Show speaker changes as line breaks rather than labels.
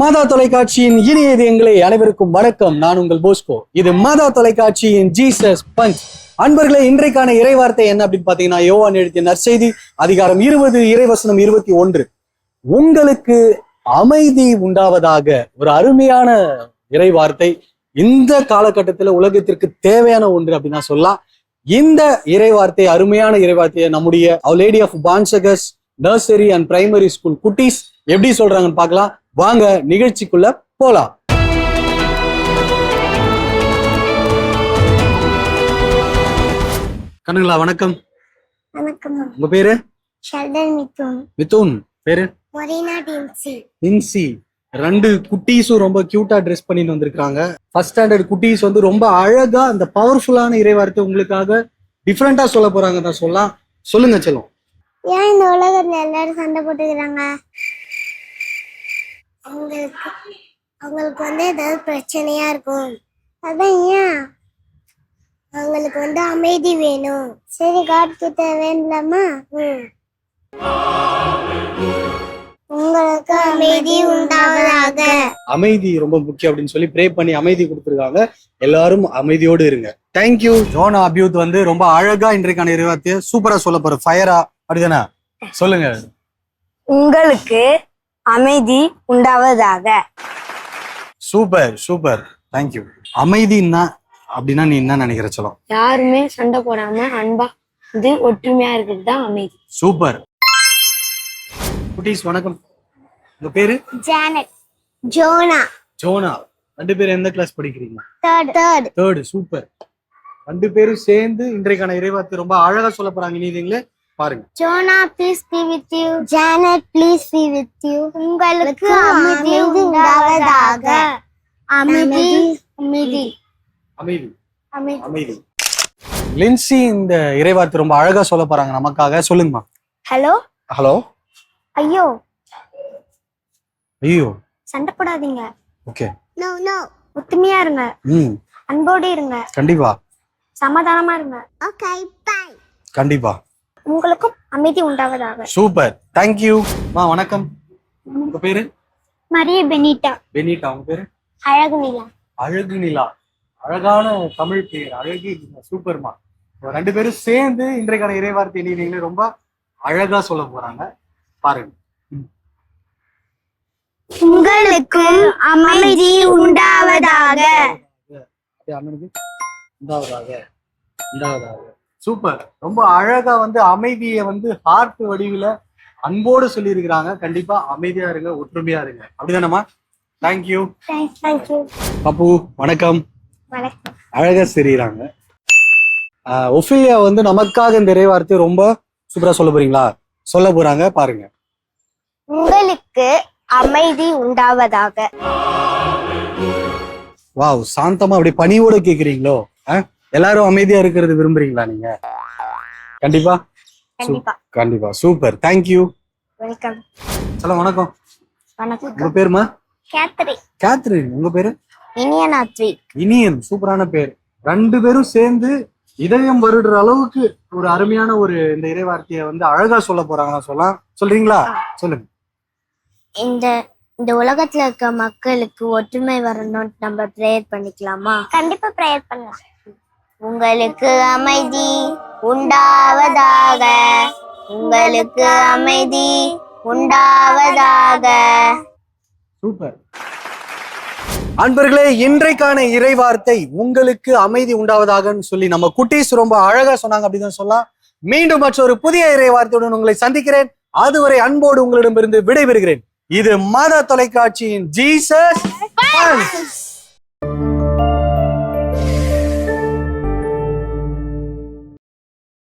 மாதா தொலைக்காட்சியின் இனிய இதயங்களே அனைவருக்கும் வணக்கம். நான் உங்கள் போஸ்கோ. இது மாதா தொலைக்காட்சியின் ஜீசஸ் பஞ்ச். அன்பர்களே இன்றைக்கான இறைவார்த்தை என்ன அப்படின்னு பாத்தீங்கன்னா யோவான் எழுதிய நற்செய்தி அதிகாரம் இருபது இறைவசனம் இருபத்தி ஒன்று. உங்களுக்கு அமைதி உண்டாவதாக ஒரு அருமையான இறைவார்த்தை. இந்த காலகட்டத்தில் உலகத்திற்கு தேவையான ஒன்று அப்படின்னா சொல்லலாம். இந்த இறைவார்த்தை அருமையான இறைவார்த்தையை நம்முடைய லேடி ஆஃப் பான்சகஸ் நர்சரி அண்ட் பிரைமரி ஸ்கூல் குட்டீஸ் எப்படி சொல்றாங்கன்னு பார்க்கலாம். வாங்க நிகழ்ச்சிக்குள்ள போலாம். கண்ணுங்களா வணக்கம்.
வணக்கம்
உங்க பேரு?
ஷெல்டன் மித்துன்
மிதுன். பேரு?
மொரினா டின்சி.
ரெண்டு குட்டீஸும் ரொம்ப கியூட்டா ட்ரெஸ் பண்ணிட்டு வந்திருக்காங்க. ஃபர்ஸ்ட் ஸ்டாண்டர்ட் குட்டீஸ் வந்து ரொம்ப அழகா அந்த பவர்ஃபுல்லான இறைவார்த்தை உங்களுக்காக டிஃப்ரெண்டா சொல்ல போறாங்க தான் சொல்லலாம். சொல்லுங்க செல்லம்
ஏன் இந்த உலகத்துல எல்லாரும் சண்டை போட்டுக்கிறாங்க? அவங்களுக்கு அவங்களுக்கு வந்து ஏதாவது பிரச்சனையா இருக்கும். அதான் ஏன்? அவங்களுக்கு வந்து அமைதி வேணும். சரி காட் கிட்ட வேண்டலாமா. உங்களுக்கு அமைதி உண்டாவதாக.
அமைதி ரொம்ப முக்கியம் அப்படின்னு சொல்லி ப்ரே பண்ணி அமைதி கொடுத்துருக்காங்க. எல்லாரும் அமைதியோடு இருங்க. தேங்க்யூ ஜோனா அபியூத் வந்து ரொம்ப அழகா இன்றைக்கான இறைவார்த்தையை சூப்பரா சொல்ல போற ஃபயரா அப்படிதானே? சொல்லுங்க.
உங்களுக்கு அமைதி உண்டாவதாக.
Super super. தேங்க்யூ அமைதின்னா அப்படின்னா நீ என்ன நினைக்கிற சொல்லும்?
யாருமே சண்டை போடாம அன்பா இது ஒற்றுமையா இருக்கிறது தான் அமைதி.
சூப்பர். குட்டீஸ் வணக்கம். உங்க பேரு?
Janet Jona.
ஜோனா. ரெண்டு பேரும் எந்த கிளாஸ் படிக்கிறீங்க?
Third third
third super. ரெண்டு பேரும் சேர்ந்து இன்றைக்கான இறைவார்த்தை ரொம்ப அழகா சொல்ல போறாங்க நீதிங்களே பாருங்க.
Jona please be with you Janet please be with you உங்களுக்கு அமைதி உண்டாவதாக. அமைதி அமைதி.
அமைதி.
அமைதி.
லின்சி இந்த இறைவார்த்தை ரொம்ப அழகா சொல்ல போறாங்க நமக்காக. சொல்லுங்கம்மா.
ஹலோ?
ஹலோ?
ஐயோ.
ஐயோ.
சண்டை போடாதீங்க.
ஓகே.
நோ நோ ஒத்துமையா இருங்க.
ம்.
அன்போடு இருங்க.
கண்டிப்பா.
சமாதானமா இருங்க. ஓகே பை
கண்டிப்பா.
உங்களுக்கும் அமைதி உண்டாவதாக.
சூப்பர் தேங்க்யூ மா வணக்கம். உங்க பேரு?
மரிய பெனிட்டா.
பெனிட்டா உங்க பேரு?
அழகு நிலா.
அழகு நிலா. அழகான தமிழ் பேர். அழகு சூப்பர்மா ரெண்டு பேரும் சேர்ந்து இன்றைக்கான இறைவார்த்தை நீதிங்களே ரொம்ப அழகா சொல்ல போறாங்க. பாருங்க.
உங்களுக்கும் அமைதி உண்டாவதாக.
இந்தாவதாக இந்தாவதாக சூப்பர். ரொம்ப அழகா வந்து அமைதியை வந்து ஹார்ட் வடிவில அன்போடு சொல்லி இருக்கிறாங்க கண்டிப்பா அமைதியா இருங்க ஒற்றுமையா இருங்க. அப்படிதானம்மா? தேங்க்யூ பப்பு வணக்கம். அழகா தெரியுறாங்க ஒஃபிலியா வந்து நமக்காக இந்த இறைவார்த்தை ரொம்ப சூப்பரா சொல்ல போறீங்களா? சொல்ல போறாங்க பாருங்க.
உங்களுக்கு அமைதி உண்டாவதாக.
வாவ் சாந்தமா அப்படி பணியோட கேக்குறீங்களோ? எல்லாரும் அமைதியா இருக்கிறது விரும்புறீங்களா நீங்க? கண்டிப்பா.
கண்டிப்பா.
கண்டிப்பா. சூப்பர். தேங்க்யூ
வெல்கம்
சொல்ல வணக்கம்.
வணக்கம்.
உங்க பேருமா?
கேத்ரி.
கேத்ரின் உங்க பேரு?
இனிய நாத்ரி
இனியன். சூப்பரான பேர். ரெண்டு பேரும் சேர்ந்து இதயம் வருடுற அளவுக்கு ஒரு அருமையான ஒரு இந்த இறைவார்த்தையை வந்து அழகா சொல்ல போறாங்களா சொல்லலாம். சொல்றீங்களா? சொல்லுங்க.
இந்த இந்த உலகத்துல இருக்க மக்களுக்கு ஒற்றுமை வரணும்னு நம்ம ப்ரேயர் பண்ணிக்கலாமா? கண்டிப்பா ப்ரேயர் பண்ணலாம். உங்களுக்கு அமைதி உண்டாவதாக. உங்களுக்கு அமைதி உண்டாவதாக.
சூப்பர். அன்பர்களே இன்றைக்கான இறைவார்த்தை உங்களுக்கு அமைதி உண்டாவதாகன்னு சொல்லி நம்ம குட்டீஸ் ரொம்ப அழகா சொன்னாங்க அப்படின்னு சொல்லலாம். மீண்டும் மற்றொரு புதிய இறைவார்த்தையுடன் உங்களை சந்திக்கிறேன். அதுவரை அன்போடு உங்களிடமிருந்து விடைபெறுகிறேன். இது மத தொலைக்காட்சியின் ஜீசஸ்.